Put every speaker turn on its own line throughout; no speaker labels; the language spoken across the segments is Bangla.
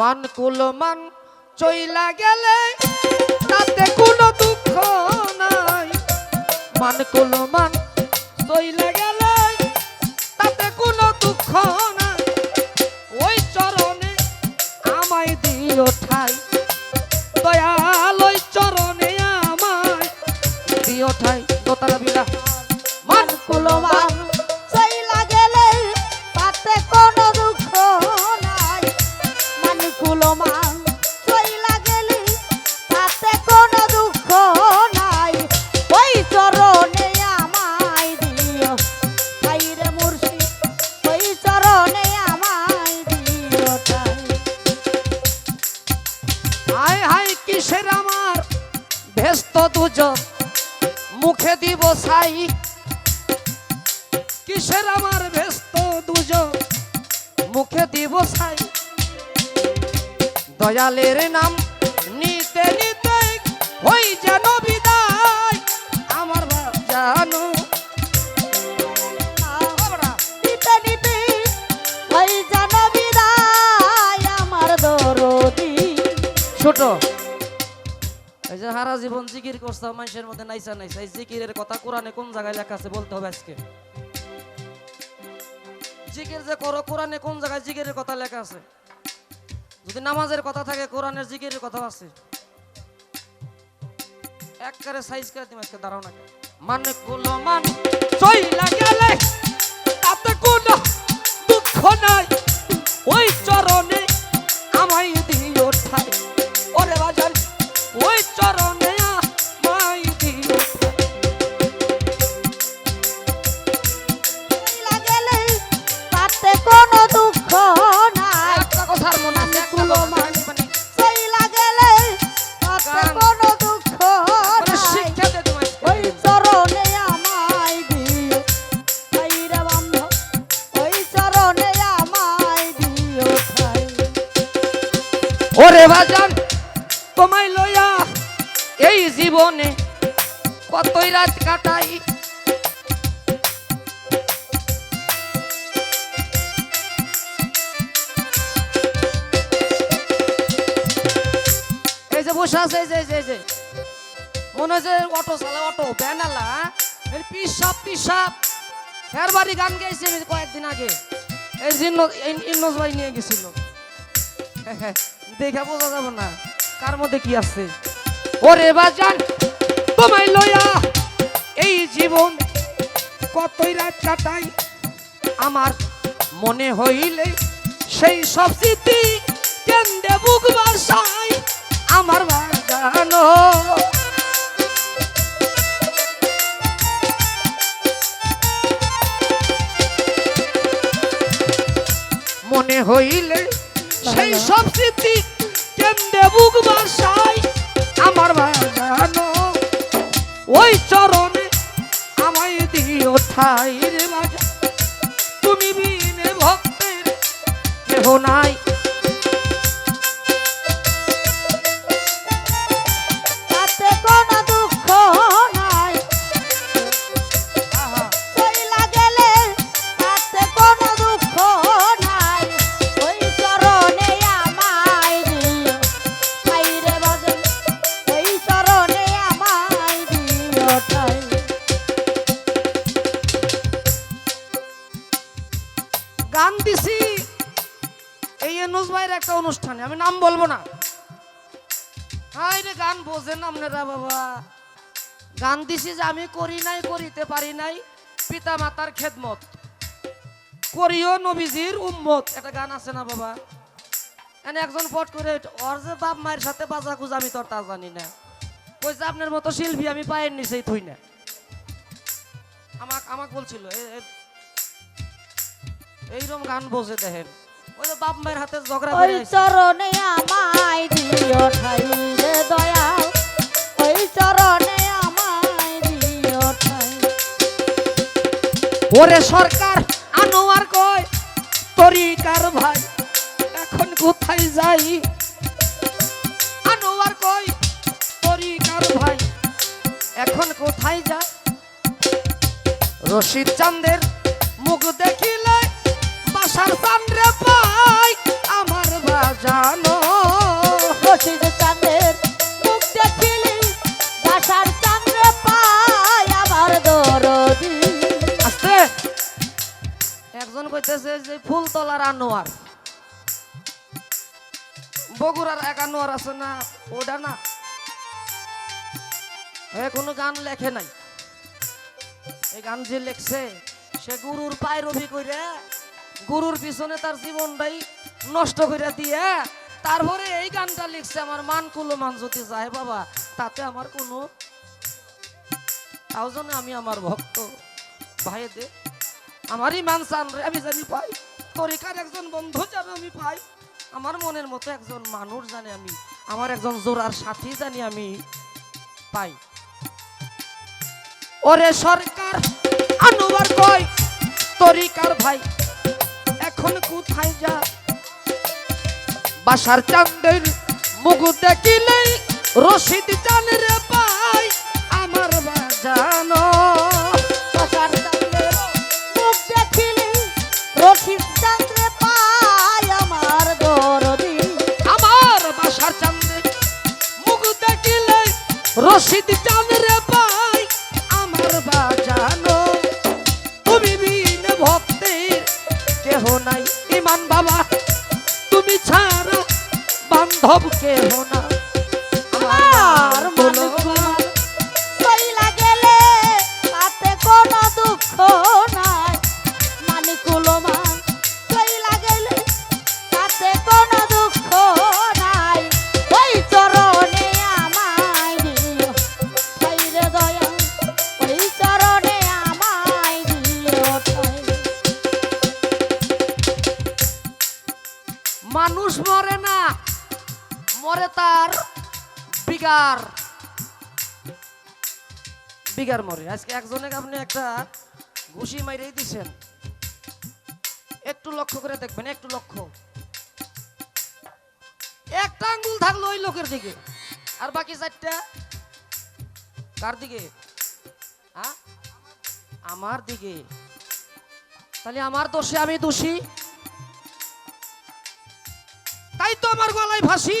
মান কুল মান, চইলা গেলে তাতে কোনো দুঃখ নাই। মান কুল মান, চইলা গেলে তাতে কোনো দুঃখ নাই। ওই চরণে আমায় দিও ঠাই, দয়াল ওই চরণে আমায় দিও ঠাই। দোতারা বিলা কিসের আমার? ভেস্ত দুজন মুখে দিব সাই কিসের আমার ভেস্ত দুজন মুখে দিব সাই দয়ালের নাম নিতে নিতে হই যেন বিদায়। আমার জানো ছোট। এই যে হারা জীবন জিকির মানুষের মধ্যে নাইসা নাইসা এই জিকিরের কথা কোরআনে কোন জায়গায় লেখা আছে বলতে হবে আজকে? জিকির যে করো, কোরআনে কোন জায়গায় জিকিরের কথা লেখা আছে? যদি নামাজের কথা থাকে, কোরআনের জিকিরের কথা আছে। একবারে সাইজ করে দিম আজকে, দাঁড়াও না। মানে মান তাতে দুঃখ নাই। ওই চরণে বসে আছে যে যে, যে মনে যে অটো চালা অটো ব্যানালা পিসাব পিসাব। হের বাড়ি গান গাইছে কয়েকদিন আগে। এই ইন্নজ ভাই নিয়ে গেছিল। দেখে বোঝা যাব না। কার মধ্যে কি আছে? ওরে বাজান তোমায় লইয়া এই জীবন কতই রাত কাটাই আমার মনে হইলে সেই সব স্মৃতি কেন্দ্রে বুক বাসাই আমার বাজানো। মনে হইলে সেই সব স্মৃতি কেন্দ্রে বুক বাসাই আমার বাজানো। ওই চরণে আমায় দিও ঠাই রে তুমি বিনে ভক্তের কেহ নাই। দিছি এই এনুস ভাইয়ের একটা অনুষ্ঠানে, আমি নাম বলব না। হাই রে গান বোঝেন আপনারা বাবা। গান দিছি যে আমি করি নাই, করিতে পারি নাই পিতা মাতার খেদমত। করিও নবীজির উম্মত। একটা গান আছে না বাবা? এনে একজন পট করে, ওর যে বাপ মায়ের সাথে বাজা কুজা আমি তোর তা জানি না। কইছে, আপনার মতো শিল্পী আমি পায়ের নিচেই থই না। আমাক আমাক বলছিল এইরকম গান বোঝে দেখেন। ওই যে বাপ মায়ের হাতে ঝগড়া
ওই
করে
চরণে আমায় দিও ঠাই রে দয়াল। ওই চরণে আমায় দিও ঠাই।
ওরে সরকার আনোয়ার কয় তরিকার ভাই? এখন কোথায় যাই? আনোয়ার কয় তরিকার ভাই? এখন কোথায় যা রশিদ চান্দের মুখ দেখিলে কইতেছে যে ফুলতলার আনোয়ার। বগুড়ার এক আনোয়ার আছে না ওটা না? এ কোনো গান লেখে নাই। এই গান যে লেখছে সে গুরুর পায়ের রবি কইরে গুরুর পিছনে তার জীবনটাই নষ্ট করে দিয়ে, তারপরে এই গানটা লিখছে আমার মান কুলো মান যদি যায় বাবা, তাতে আমার কোনো তাও আমি আমার ভক্ত। ভাইদে আমারই মান চান রে, আমি জানি পাই, তরিকার একজন বন্ধু যেন আমি পাই। আমার মনের মতো একজন মানুষ জানি আমি, আমার একজন জোড়ার সাথী জানি আমি পাই। ওরে সরকার, আনোয়ার কয়, তরিকার ভাই। এখন কোথায় যা? বাসার চান্দের মুখ দেখিলেই রশিদ চান রে পাই আমার বাজানো।
রশিদ
চান পাই ইমান বাবা তুমি ছাড়া বান্ধব কেহ না। বিগার। বিগার মরে। আজকে একজনে আপনি একটা ঘুষি মাইরেই দিছেন। একটু লক্ষ্য করে দেখবেন, একটু লক্ষ্য। একটা আঙ্গুল থাকল ওই লোকের দিকে। আর বাকি চারটা কার দিকে? আমার দিকে। তাহলে আমার দোষে আমি দোষী? তাই তো আমার গলায় ফাঁসি।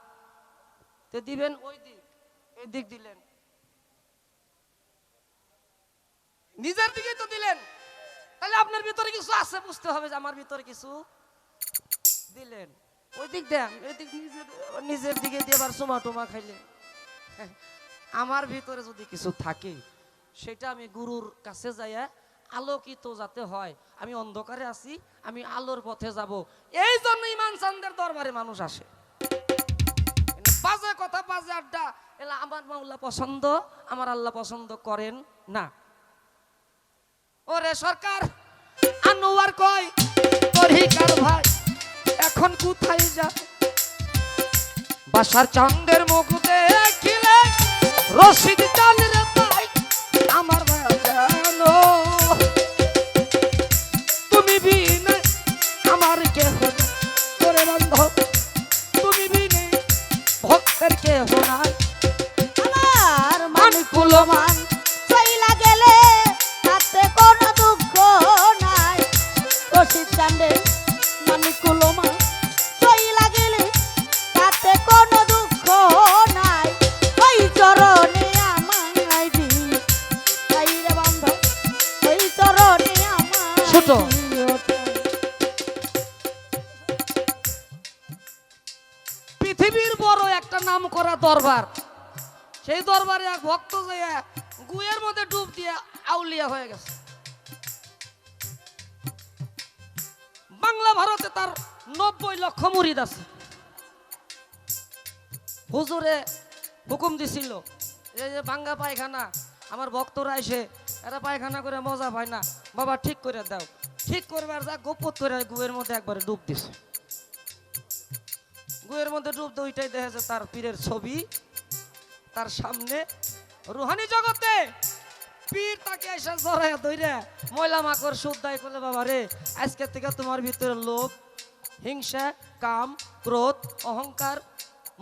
তে দিবেন ওই দিক, এই দিক দিলেন। নিজের দিকেই তো দিলেন। তাহলে আপনার ভিতরে কিছু আছে, বুঝতে হবে যে আমার ভিতরে কিছু দিলেন। ওই দিক দেন, এই দিক নিজের নিজের দিকে দিয়ে আবার চুমা টুমা খাইলেন। আমার ভিতরে যদি কিছু থাকে, সেটা আমি গুরুর কাছে যাইয়া আলোকিত যাতে হয়। আমি অন্ধকারে আছি, আমি আলোর পথে যাব। এই জন্য ইমান চান্দের দরবারে মানুষ আসে। বাজে কথা, বাজে আড্ডা। এলা, আমার মাওলা পছন্দ, আমার আল্লাহ পছন্দ করেন না। ওরে সরকার, আনোয়ার কয় তরিকার ভাই? এখন কোথায় যা বাসার চন্দ্রের মুখ দেখিলে রশিদ চালের পৃথিবীর বড় একটা নাম করা দরবার। সেই দরবারে এক ভক্ত যাইয়া গুয়ের মধ্যে ডুব দিয়ে আউলিয়া হয়ে গেছে। বাংলা ভারতে তার নব্বই লক্ষ মুরিদ আছে। হুজুরে হুকুম দিছিল, এই যে বাঙ্গা পায়খানা, আমার ভক্তরা এসে, এরা পায়খানা করে মজা পায় না। বাবা, ঠিক করে দাও। ঠিক করবার যা গোপত করে গুয়ের মধ্যে একবারে ডুব দিছে। গুয়ের মধ্যে ডুব তো ওইটাই দেখা যায় তার পীরের ছবি। তার সামনে রুহানি জগতে পীর তাকে এসে জড়াইয়া ধইরা ময়লা মাকড় শুদ্ধাই করলে, বাবা রে আজকে থেকে তোমার ভিতরে লোভ, হিংসা, কাম, ক্রোধ, অহংকার,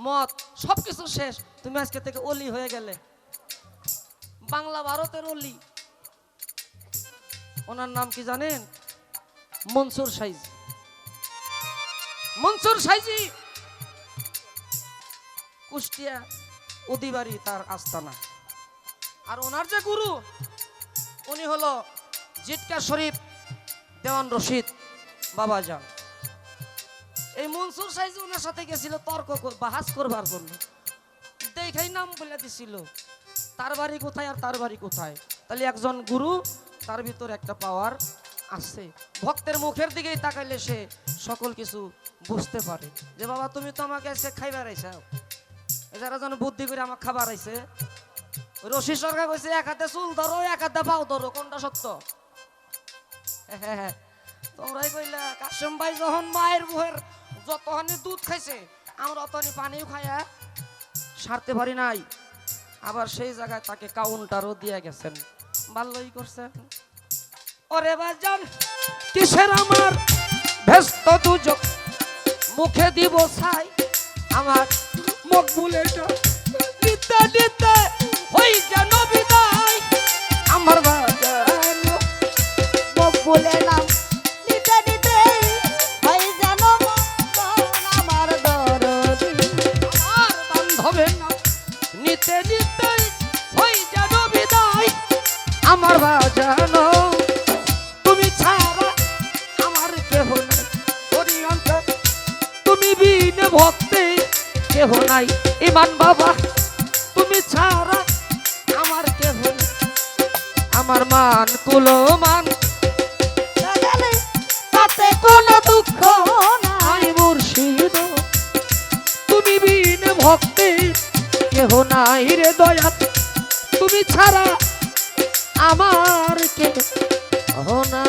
মত, সবকিছু শেষ। তুমি আজকে থেকে অলি হয়ে গেলে। বাংলা ভারতের অলি। ওনার নাম কি জানেন? মনসুর সাইজ। মনসুর সাইজি! কুষ্টিয়া উদিবাড়ি তার আস্তানা। আর ওনার যে গুরু, উনি হলো জিটকা শরীফ দেওয়ান রশিদ বাবাজান এই মনসুর সাইজি ওনার সাথে গেছিল তর্ক বাহাস করবার জন্য। দেখাই নাম বলে দিছিল, তার বাড়ি কোথায় আর তার বাড়ি কোথায়? তাহলে একজন গুরু, তার ভিতর একটা পাওয়ার আছে। ভক্তের মুখের দিকেই তাকাইলে সে সকল কিছু বুঝতে পারে। যে বাবা, তুমি তো আমাকে এসে খাইবার আইসাও। যারা যেন বুদ্ধি করে আমার খাবার আইছে। রশি সরকার কইছে, এক হাতে চুল ধরো, এক হাতে পাও ধরো, কোনটা সত্য? তোমরাই কইলা কাশেম ভাই যখন মায়ের মুহের যতখানি দুধ খাইছে, আমরা অতখানি পানিও খাইয়া সারতে পারি নাই। আবার সেই জায়গায় তাকে কাউন্টারও দিয়ে গেছেন। ভালোই করছেন। ওরে বাজান, কিসের আমার ব্যস্ত দুজক? মুখে দিব ছাই, আমার দিতে দিতে হই যেন বিদায়। আমার বাজান
মুখ বলে নাম নিতে নিতে হয় যেন আমার দরদি।
আর বান্ধবে না। নিতে নিতে হই যেন বিদায়। আমার বাজানো তুমি ছাড়া আমার কেহ তুমি বিন ভক্তে। কেহ নাই। ইমান বাবা তুমি ছাড়া আমার কেহ নাই। আমার মান কুলো মান।
তাতে কোনো দুঃখ নাই।
মুর্শিদ। তুমি বিন ভক্তে কেহ নাই রে দয়া তুমি ছাড়া আমার কে না